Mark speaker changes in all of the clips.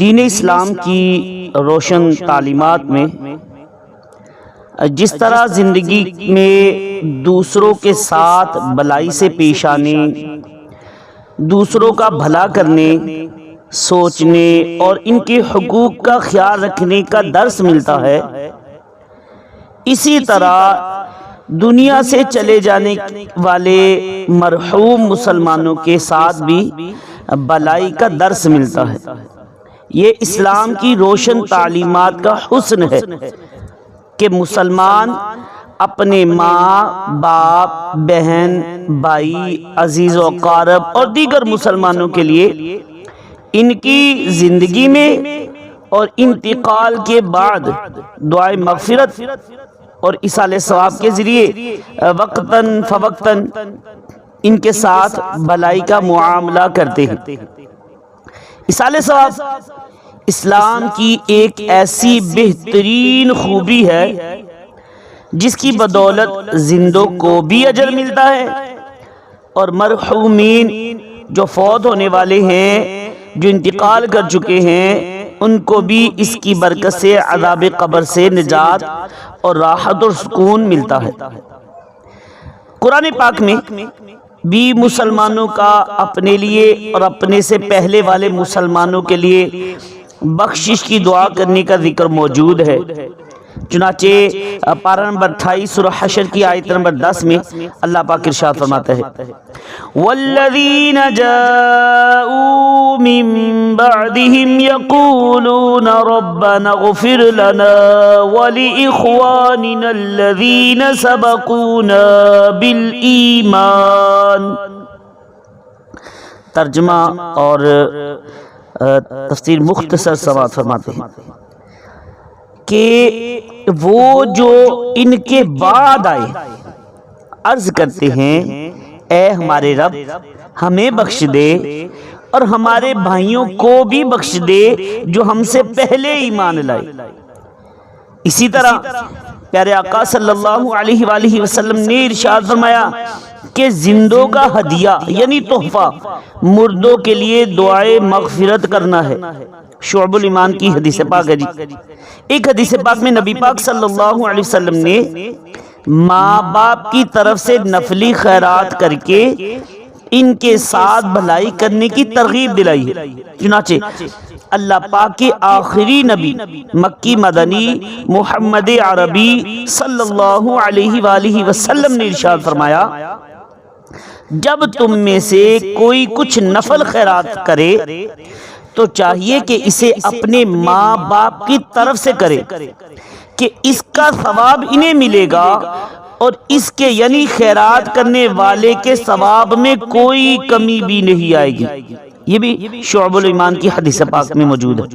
Speaker 1: दीन इस्लाम की रोशन तालीमात में जिस तरह ज़िंदगी में दूसरों के साथ भलाई से पेश आने दूसरों का भला करने सोचने और इनके हकूक़ का ख्याल रखने का दर्स मिलता है। इसी तरह दुनिया से चले जाने वाले मरहूम मुसलमानों के साथ भी भलाई का दर्स मिलता है। ये इस्लाम की रोशन तालीमात का हुस्न है। कि मुसलमान अपने माँ, बाप, बहन, भाई, अज़ीज़ कारब और दीगर मुसलमानों के लिए इनकी ज़िंदगी में और इंतकाल के बाद दुआ मगफिरत और इसाल सवाब के ज़रिए वक्ता फ़वक्ता इनके साथ भलाई का मामला करते हैं। इसाल सवाब इस्लाम की एक ऐसी बेहतरीन खूबी है जिसकी बदौलत जिंदों को भी अजर मिलता है। और मरहूमीन जो फौत होने वाले हैं जो इंतकाल कर चुके हैं उनको भी इसकी बरकत से अदाब कब्र से निजात और राहत और सुकून मिलता है। कुरान पाक में भी मुसलमानों का अपने लिए और अपने से पहले वाले मुसलमानों के लिए बख्शिश की दुआ करने का ज़िक्र मौजूद है। चुनाचे पारा नंबर अट्ठाईस सुर हशर की आयत नंबर दस में अल्लाह पाक इरशाद फरमाता है। वल्लज़ीन जाऊ मिन बअदिहिम यक़ूलून रब्बना इग़फिर लना व लिइख़वानिना अल्लज़ीन सबक़ूना बिल ईमान। तर्जमा और तफसीर मुख्तसर सवाल फरमाते हैं कि वो जो इनके बाद आए, अर्ज़ करते हैं, ए हमारे रब, हमें बख्श दे और हमारे भाइयों को भी बख्श दे जो हमसे पहले ईमान लाए। इसी तरह, प्यारे आका सल्लल्लाहु अलैहि वसल्लम ने इरशाद फरमाया कि जिंदों का हदिया, यानी तोहफा। मुर्दों के लिए दुआए मगफिरत करना है। शुबुल ईमान की हदीस पाक है जी। एक हदीस पाक में नबी पाक सल्लल्लाहु अलैहि वसल्लम ने माँ बाप की तरफ़ से नफली खैरात करके इनके साथ भलाई करने की तरगीब दिलाई है। चुनाचे, अल्लाह पाक के आखिरी नबी, मक्की मदनी मोहम्मद अरबी सल्लल्लाहु अलैहि वसल्लम ने इरशाद फरमाया जब तुम में से कोई कुछ नफल खैरात करे तो चाहिए कि इसे अपने माँ बाप की तरफ़ से करे, कि इसका सवाब इन्हें मिलेगा और इसके यानी खैरात करने वाले के सवाब में कोई कमी भी नहीं आएगी। ये भी शोबुल ईमान की हदीस पाक में मौजूद है।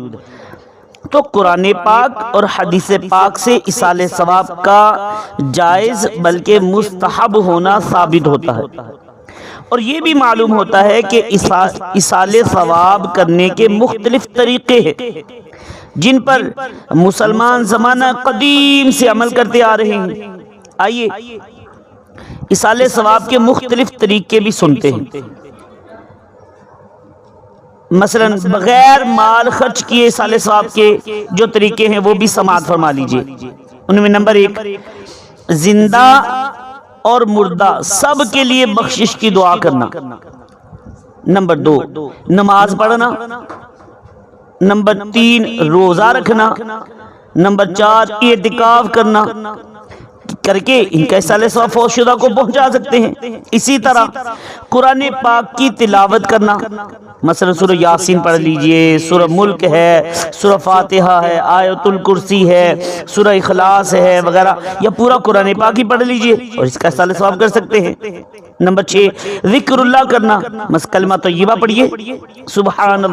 Speaker 1: तो कुरान पाक और हदीस पाक से इसाल सवाब का जायज़ बल्कि मुस्तहब होना साबित होता है। और ये भी मालूम होता है कि इसाल सवाब करने के मुख्तलिफ़ तरीके हैं, जिन पर मुसलमान जमाना कदीम से अमल करते आ रहे हैं। आइए, इसाल सवाब के मुख्तलिफ़ तरीके भी सुनते हैं। मसलन, बगैर माल खर्च किए साले सवाब के जो तरीके हैं, वो भी समाज फरमा लीजिए। उनमें नंबर एक, ज़िंदा और मुर्दा। सब के लिए बख्शिश की दुआ करना। नंबर दो नमाज़ पढ़ना। नंबर तीन रोजा रखना। नंबर चार एहतिकाफ करना। करके इनका साले फौशुदा को पहुँचा सकते हैं। इसी तरह कुरान पाक की तिलावत करना। मसलन सुर यासीन पढ़ लीजिए सुर मुल्क है सुर फातिहा है, आयतुल कुर्सी है सुर इखलास है वगैरह, या पूरा कुरान पाक ही पढ़ लीजिए और इसका साले सवाब कर सकते हैं। नंबर छः जिक्रुल्लाह करना। मस कलमा तो ये पढ़िए। सुबहान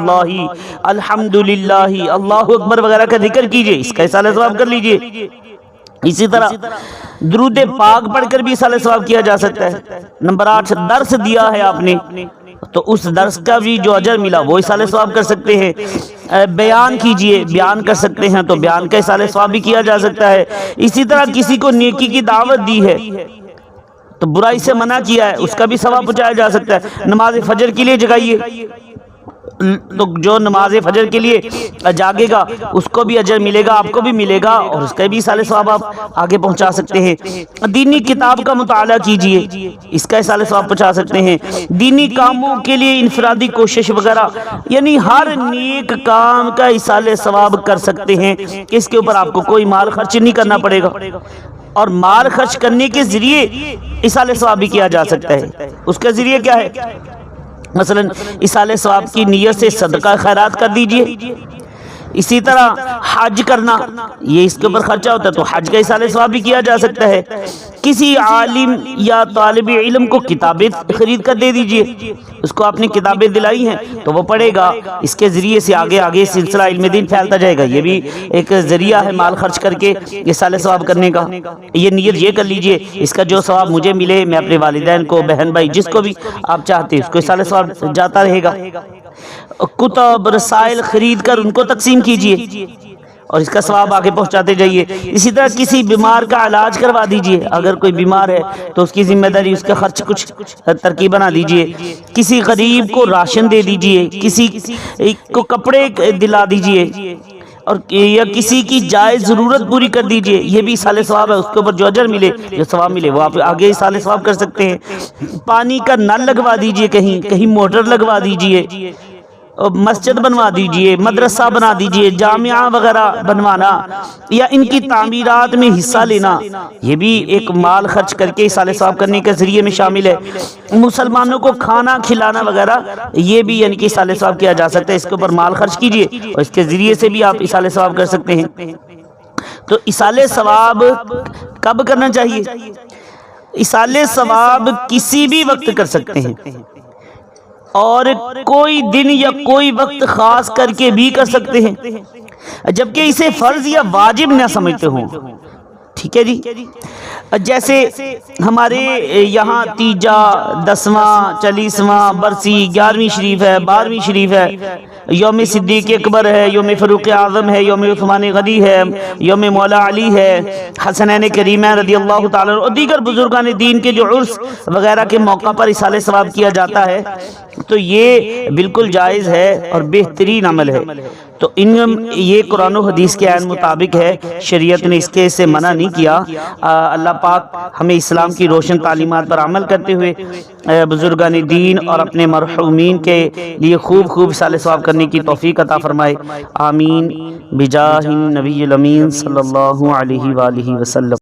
Speaker 1: अल्हम्दुलिल्लाह, अल्लाह अकबर वगैरह का ज़िक्र कीजिए, इसका साले सवाब कर लीजिए। इसी तरह द्रुद पाक पढ़कर भी साले सवाब किया जा सकता है। नंबर आठ दर्स दिया है आपने। तो उस दर्श का भी जो अजर मिला वो साले सवाब कर सकते हैं। बयान कीजिए बयान कर सकते हैं तो बयान का साले सवाब भी किया जा सकता है। इसी तरह किसी को नेकी की दावत दी है तो बुराई से मना किया है उसका भी सवाब पहुँचाया जा सकता है। नमाज़ फजर के लिए जगाइए। तो जो नमाज़ फजर के लिए जागेगा उसको भी अजर मिलेगा आपको भी मिलेगा और उसका भी साले सवाब आप आगे पहुँचा सकते हैं। दीनी किताब का मुताला कीजिए इसका साले सवाब पहुँचा सकते हैं। दीनी कामों के लिए इनफरादी कोशिश वगैरह यानी हर नेक काम का इसाले सवाब कर सकते हैं इसके ऊपर आपको कोई माल खर्च नहीं करना पड़ेगा। और माल खर्च करने के ज़रिए इसाले सवाब भी किया जा सकता है। उसका ज़रिए क्या है मसलन इसाले सवाब की नीयत से सदका खैरात कर दीजिए। इसी तरह हज करना, ये इसके ऊपर खर्चा होता है तो हज का इसाले सवाब भी किया जा सकता है। किसी आलिम या तालिब इल्म को किताबें खरीद कर दे दीजिए, उसको आपने किताबें दिलाई हैं तो वो पढ़ेगा। इसके ज़रिए से आगे आगे सिलसिला इल्म दिन फैलता जाएगा। ये भी एक ज़रिया है माल खर्च करके, ये साल सवाब करने का। ये नीयत ये कर लीजिए, इसका जो सवाब मुझे मिले, मैं अपने वालिदैन को, बहन भाई जिसको भी आप चाहते हैं, उसको साल सवाब जाता रहेगा। कुतब, रसाइल खरीद कर उनको तकसीम कीजिए। और इसका स्वाब आगे पहुंचाते जाइए। इसी तरह किसी बीमार का इलाज करवा दीजिए। अगर कोई बीमार है तो उसकी ज़िम्मेदारी, उसका खर्च कुछ तरकीब बना दीजिए। किसी गरीब को राशन दे दीजिए। किसी को कपड़े दिला दीजिए। और या किसी की जायज़ ज़रूरत पूरी कर दीजिए। ये भी साले स्वाब है, उसके ऊपर जो अजर मिले, जो स्वाब मिले, वो आप आगे साले स्वाब कर सकते हैं। पानी का नल लगवा दीजिए कहीं कहीं मोटर लगवा दीजिए। मस्जिद बनवा दीजिए मदरसा बना दीजिए जामिया वगैरह बनवाना या इनकी तामीरात में हिस्सा लेना। ये भी एक माल खर्च करके साले साफ़ करने के ज़रिए में शामिल है। मुसलमानों को खाना खिलाना वगैरह ये भी यानी कि साले साफ़ किया जा सकता है इसके ऊपर माल खर्च कीजिए और इसके ज़रिए से भी आप इसाले सवाब कर सकते हैं। तो इसाले सवाब कब करना चाहिए? इसाले सवाब किसी भी वक्त कर सकते हैं। और कोई दिन या कोई वक्त खास करके भी कर सकते हैं। जबकि इसे फ़र्ज़ या वाजिब ना समझते हो। ठीक है जी? जैसे हमारे यहाँ तीजा, दसवां, चालीसवां, बरसी, ग्यारहवीं शरीफ है, बारहवीं शरीफ है, योम सिद्दीक अकबर है, योम फ़रूक आज़म है, योम उस्मान गनी है, योम मौला अली है, हसनैन करीम रदी अल्लाह और दीगर बुजुर्गान दीन के जो उर्स वगैरह के मौका पर इसाले सवाब किया जाता है तो ये बिल्कुल जायज़ है और बेहतरीन अमल है। तो इन ये कुरान हदीस के आयन मुताबिक है शरीयत ने इसके से मना नहीं किया। अल्लाह पाक हमें इस्लाम की रोशन तालीमत पर अमल करते हुए बुजुर्गान दीन और अपने मरहूमिन के लिए खूब खूब साल सवाब करने की तोफ़ी अता फ़रमाए। आमीन। बिजाहिन नबी अमीन सल्लल्लाहु अलैहि वसल्लम।